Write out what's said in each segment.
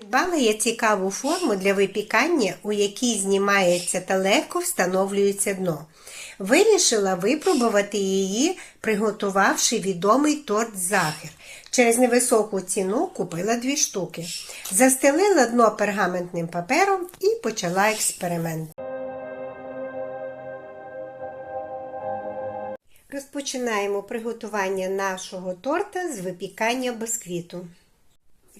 Придбала я цікаву форму для випікання, у якій знімається та легко встановлюється дно. Вирішила випробувати її, приготувавши відомий торт Захер. Через невисоку ціну купила дві штуки. Застелила дно пергаментним папером і почала експеримент. Розпочинаємо приготування нашого торта з випікання бісквіту.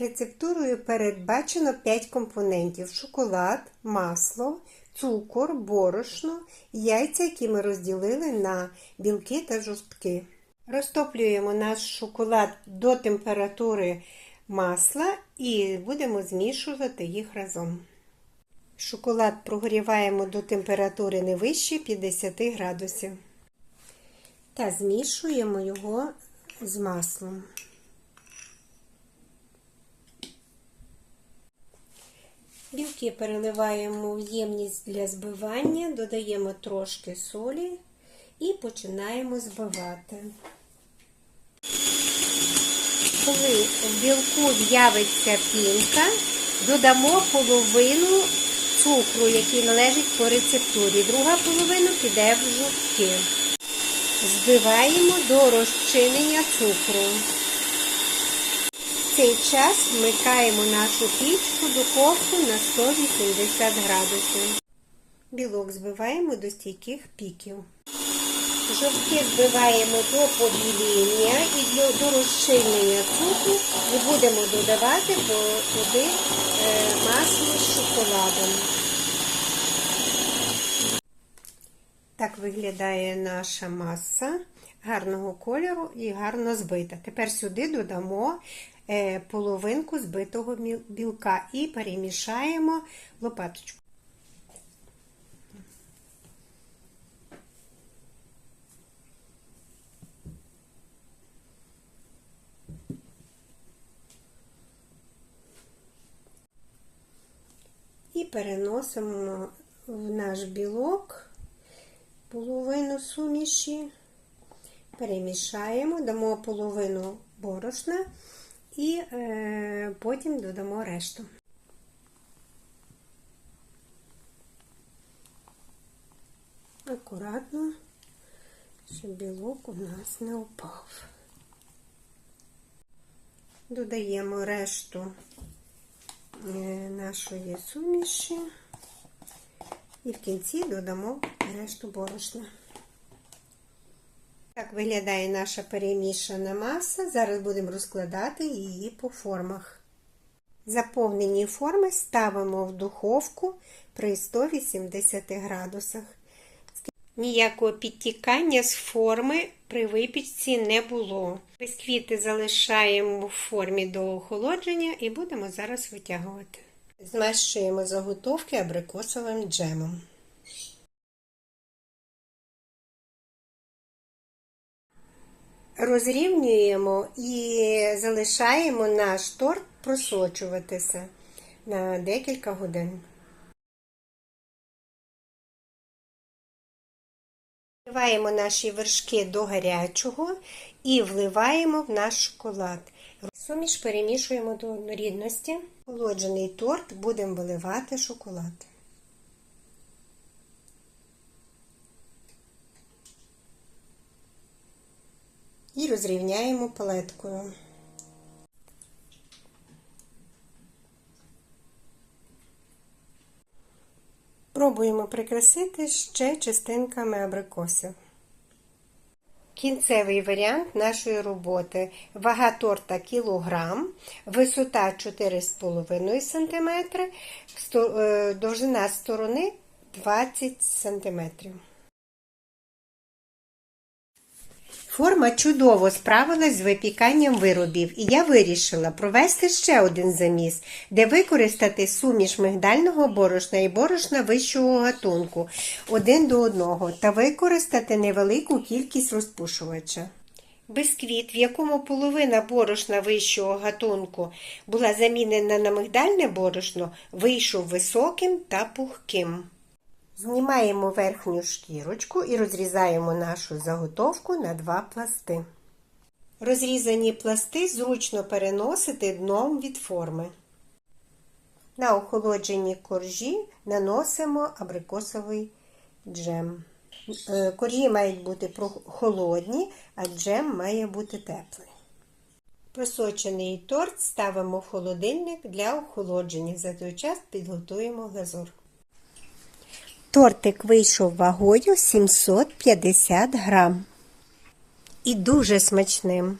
Рецептурою передбачено 5 компонентів: шоколад, масло, цукор, борошно, яйця, які ми розділили на білки та жовтки. Розтоплюємо наш шоколад до температури масла і будемо змішувати їх разом. Шоколад прогріваємо до температури не вище 50 градусів та змішуємо його з маслом. Білки переливаємо в ємність для збивання, додаємо трошки солі і починаємо збивати. Коли в білку з'явиться пінка, додамо половину цукру, який належить по рецептурі. Друга половина піде в жовтки. Збиваємо до розчинення цукру. В цей час вмикаємо нашу пічку духовку на 180 градусів. Білок збиваємо до стійких піків. Жовтки збиваємо до побіління і до, до розчинення цукру і будемо додавати туди е, масло з шоколадом. Так виглядає наша маса гарного кольору і гарно збита. Тепер сюди додамо половинку збитого білка. І перемішаємо лопаточку. І переносимо в наш білок половину суміші, перемішаємо, дамо половину борошна і е, потім додамо решту. Акуратно, щоб білок у нас не упав. Додаємо решту е, нашої суміші. І в кінці додамо решту борошна. Так виглядає наша перемішана маса. Зараз будемо розкладати її по формах. Заповнені форми ставимо в духовку при 180 градусах. Ніякого підтікання з форми при випічці не було. Бисквіти залишаємо в формі до охолодження і будемо зараз витягувати. Змащуємо заготовки абрикосовим джемом. Розрівнюємо і залишаємо наш торт просочуватися на декілька годин. Вливаємо наші вершки до гарячого і вливаємо в наш шоколад. Суміш перемішуємо до однорідності. Холоджений торт будемо виливати шоколад. І розрівняємо палеткою. Пробуємо прикрасити ще частинками абрикосів. Кінцевий варіант нашої роботи. Вага торта кілограм, висота 4,5 см, довжина сторони 20 см. Форма чудово справилась з випіканням виробів, і я вирішила провести ще один заміс, де використати суміш мигдального борошна і борошна вищого гатунку один до одного та використати невелику кількість розпушувача. Бисквіт, в якому половина борошна вищого гатунку була замінена на мигдальне борошно, вийшов високим та пухким. Знімаємо верхню шкірочку і розрізаємо нашу заготовку на два пласти. Розрізані пласти зручно переносити дном від форми. На охолоджені коржі наносимо абрикосовий джем. Е, Коржі мають бути холодні, а джем має бути теплий. Просочений торт ставимо в холодильник для охолодження. За той час підготуємо глазур. Тортик вийшов вагою 750 грам. І дуже смачним.